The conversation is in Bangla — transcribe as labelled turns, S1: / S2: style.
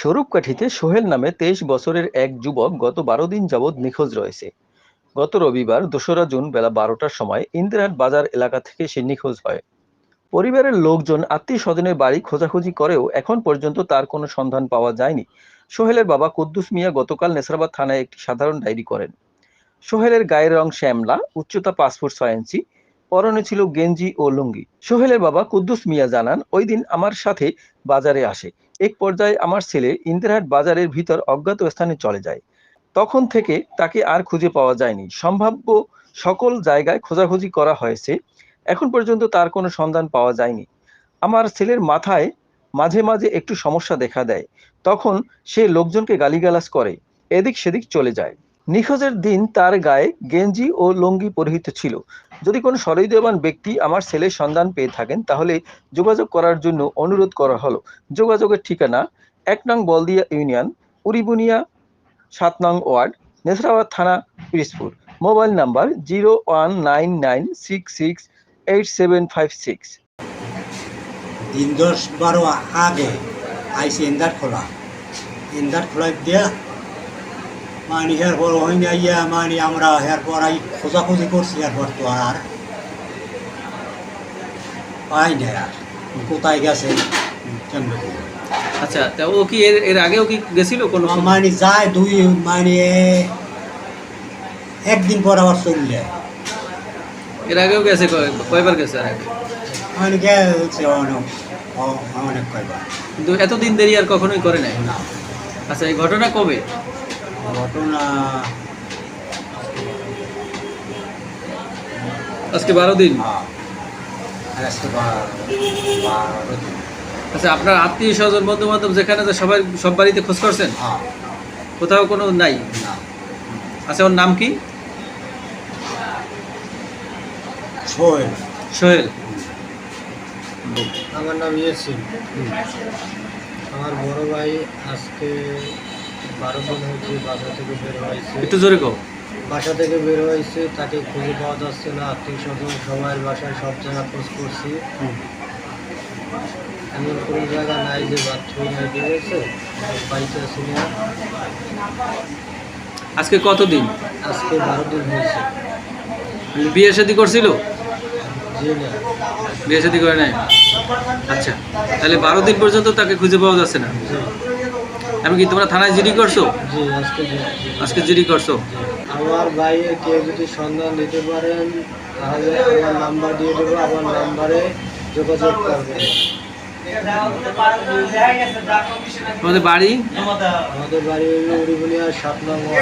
S1: স্বরূপকাঠিতে সোহেল নামে তেইশ বছরের এক যুবক গত বারো দিন যাবৎ নিখোঁজ রয়েছে। গত রবিবার দোসরা জুন বেলা বারোটার সময় ইন্দিরাট বাজার এলাকা থেকে সে নিখোঁজ হয়। পরিবারের লোকজন আত্মীয় স্বজনের বাড়ি খোঁজাখুঁজি করেও এখন পর্যন্ত তার কোনো সন্ধান পাওয়া যায়নি। সোহেলের বাবা কুদ্দুস মিয়া গতকাল নেসরাবাদ থানায় একটি সাধারণ ডায়েরি করেন। সোহেলের গায়ের রং শ্যামলা, উচ্চতা ফুট ছয় ইঞ্চি পরনে ছিল গেঞ্জি ও লুঙ্গি। সোহেলের বাবা কুদ্দুস মিয়া জানান, ওই দিন আমার সাথে বাজারে আসে। এক পর্যায়ে আমার ছেলে ইন্দিরহাট বাজারের ভিতর অজ্ঞাত স্থানে চলে যায়। তখন থেকে তাকে আর খুঁজে পাওয়া যায়নি। সম্ভাব্য সকল জায়গায় খোঁজাখুঁজি করা হয়েছে। এখন পর্যন্ত তার কোনো সন্ধান পাওয়া যায়নি। আমার ছেলের মাথায় মাঝে মাঝে একটু সমস্যা দেখা দেয়। তখন সে লোকজনকে গালিগালাজ করে, এদিক সেদিক চলে যায়। নিখোঁজের দিন তার গায়ে গেঞ্জি ও লুঙ্গি পরিহিত ছিল। যদি কোনো সহৃদয়বান ব্যক্তি আমার ছেলের সন্ধান পেয়ে থাকেন, তাহলে যোগাযোগ করার জন্য অনুরোধ করা হলো। যোগাযোগের ঠিকানা এক নং বলদিয়া ইউনিয়ন, উরিবুনিয়া সাত নং ওয়ার্ড, নেসরাবাদ থানা Pirispur mobile number zero one nine nine six six eight seven five six.
S2: দিন দশ বারো আগে আইসি এন্দার খোলা এন্দার খোলা দিয়া মানে হের পর হইনি আইয়া মানে আমরা হের পর আই খোঁজাখুঁজি করছি হের পর তো আর। পাই না আর। কোথায় গেছে? কেমনে
S3: আচ্ছা তা ও কি এর এর আগেও কি গেছিল কোনো?
S2: মানে যায় দুই মানে একদিন পর আবার চলে যায়
S3: এর আগেও গেছে কয়- কয়বার গেছে আর আগে?
S2: মানে গেছে অনেক অনেক কয়বার।
S3: কিন্তু এতদিন দেরি আর কখনোই করে নাই?
S2: না।
S3: আচ্ছা এই ঘটনা কবে?
S2: ঘটনা
S3: আজকে বারো দিন?
S2: হ্যাঁ, আজকে বারো দিন।
S3: আচ্ছা আপনার আত্মীয় স্বজন বন্ধু বান্ধব যেখানে যে সবাই সব বাড়িতে খোঁজ করছেন?
S2: হ্যাঁ,
S3: কোথাও কোনো নাই?
S2: না।
S3: আচ্ছা ওর নাম কি?
S2: সোহেল।
S3: সোহেল।
S4: আমার নাম ইয়াসিন। আমার বড় ভাই আজকে বারো দিন হয়েছে বাসা থেকে বের হয়েছে।
S3: একটু জোরে কো
S4: বাসা থেকে বের হয়েছে তাকে খুঁজে পাওয়া যাচ্ছে না। আত্মীয় স্বজন সবাই বাসায় সব জায়গা খোঁজ করছি। এমন কোনো জায়গা নাই যে বাথরুম পাইতেছি না
S3: আজকে কতদিন?
S4: আজকে বারো দিন হয়েছে।
S3: বিয়ে শাদী করছিল? বিয়ে শাদী করে নাই? আচ্ছা তাহলে বারো দিন পর্যন্ত তাকে খুঁজে পাওয়া যাচ্ছে না? আমি কি তোমরা থানায় জিডি করছ?
S4: জি আজকে।
S3: আজকে জিডি করছ?
S4: আমার ভাইয়ের কেউ যদি সন্ধান দিতে পারেন তাহলে আমার নাম্বার দিয়ে দেবো আমার নাম্বারে যোগাযোগ করবে।
S3: আমাদের বাড়ি?
S4: আমাদের বাড়ি হলো উড়িবুনিয়া সাত নম্বর